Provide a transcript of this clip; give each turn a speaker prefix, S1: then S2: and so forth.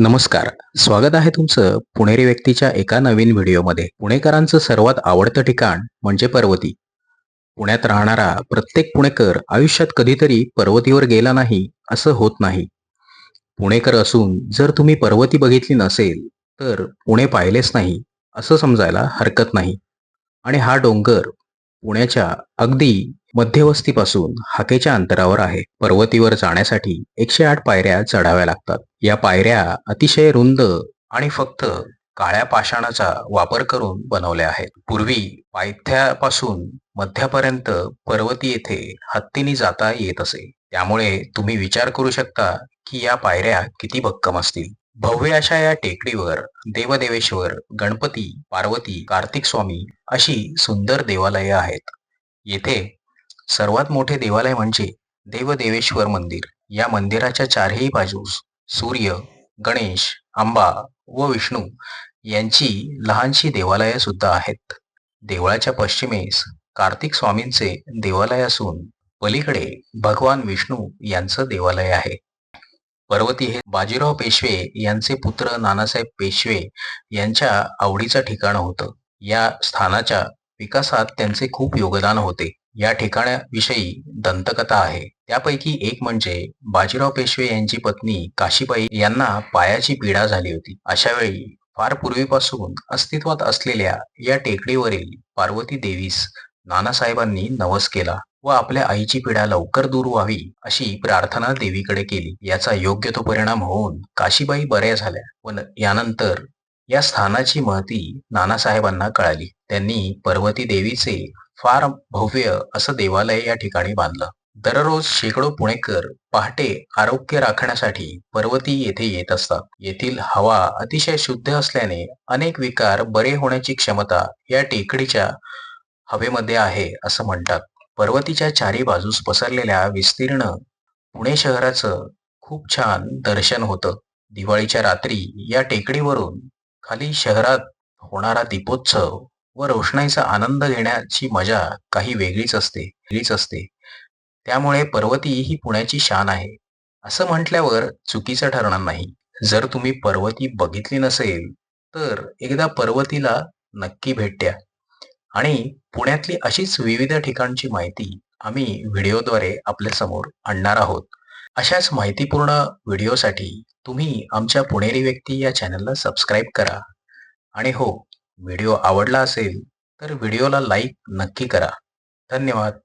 S1: नमस्कार. स्वागत आहे तुमचं पुणेरी व्यक्तीच्या एका नवीन व्हिडिओमध्ये. पुणेकरांचं सर्वात आवडतं ठिकाण म्हणजे पर्वती. पुण्यात राहणारा प्रत्येक पुणेकर आयुष्यात कधीतरी पर्वतीवर गेला नाही असं होत नाही. पुणेकर असून जर तुम्ही पर्वती बघितली नसेल तर पुणे पाहिलेच नाही असं समजायला हरकत नाही. आणि हा डोंगर पुण्याच्या अगदी मध्यवस्तीपासून हाकेच्या अंतरावर आहे. पर्वतीवर जाण्यासाठी एकशे आठ पायऱ्या चढाव्या लागतात. या पायऱ्या अतिशय रुंद आणि फक्त काळ्या पाषाणाचा वापर करून बनवल्या आहेत. पूर्वी पायथ्यापासून मध्यापर्यंत पर्वती येथे हत्तीने जाता येत असे. त्यामुळे तुम्ही विचार करू शकता की या पायऱ्या किती भक्कम असतील. भव्य अशा या टेकडीवर देवदेवेश्वर गणपती पार्वती कार्तिक स्वामी अशी सुंदर देवालये आहेत. येथे सर्वात मोठे देवालय म्हणजे देवदेवेश्वर मंदिर. या मंदिराच्या चारही बाजूस सूर्य गणेश आंबा व विष्णू यांची लहानशी देवालये सुद्धा आहेत. देवळाच्या पश्चिमेस कार्तिक स्वामींचे देवालय असून पलीकडे भगवान विष्णू यांचं देवालय आहे. पर्वती हे बाजीराव पेशवे यांचे पुत्र नानासाहेब पेशवे यांच्या आवडीचं ठिकाण होतं. या स्थानाच्या विकासात त्यांचे खूप योगदान होते. या ठिकाणाविषयी दंतकथा आहे. त्यापैकी एक म्हणजे बाजीराव पेशवे यांची पत्नी काशीबाई यांना पायाची पीडा झाली होती. अशा वेळी फार पूर्वीपासून अस्तित्वात असलेल्या या टेकडीवरील पार्वती देवीस नानासाहेबांनी नवस केला. व आपल्या आईची पिढा लवकर दूर व्हावी अशी प्रार्थना देवीकडे केली. याचा योग्य तो परिणाम होऊन काशीबाई बऱ्या झाल्या व यानंतर या स्थानाची महती नानासाहेबांना कळाली. त्यांनी पर्वती देवीचे फार भव्य असं देवालय या ठिकाणी बांधलं. दररोज शेकडो पुणेकर पहाटे आरोग्य राखण्यासाठी पर्वती येथे येत असतात. येथील हवा अतिशय शुद्ध असल्याने अनेक विकार बरे होण्याची क्षमता या टेकडीच्या हवेमध्ये आहे असं म्हणतात. पर्वतीच्या चारी बाजूस पसरलेल्या विस्तीर्ण पुणे शहराचं खूप छान दर्शन होतं. दिवाळीच्या रात्री या टेकडीवरून खाली शहरात होणारा दीपोत्सव व रोषणाईचा आनंद घेण्याची मजा काही वेगळीच असते वेगळीच असते. त्यामुळे पर्वती ही पुण्याची शान आहे. असं म्हटल्यावर चुकीचं ठरणार नाही. जर तुम्ही पर्वती बघितली नसेल तर एकदा पर्वतीला नक्की भेट द्या. आणि पुण्यातली अशीच विविध ठिकाणची माहिती आम्ही व्हिडिओद्वारे आपल्यासमोर आणणार आहोत. अशाच माहितीपूर्ण व्हिडिओसाठी तुम्ही आमच्या पुणेरी व्यक्ती या चॅनलला सबस्क्राईब करा. आणि हो व्हिडिओ आवडला असेल तर व्हिडिओला लाईक नक्की करा. धन्यवाद.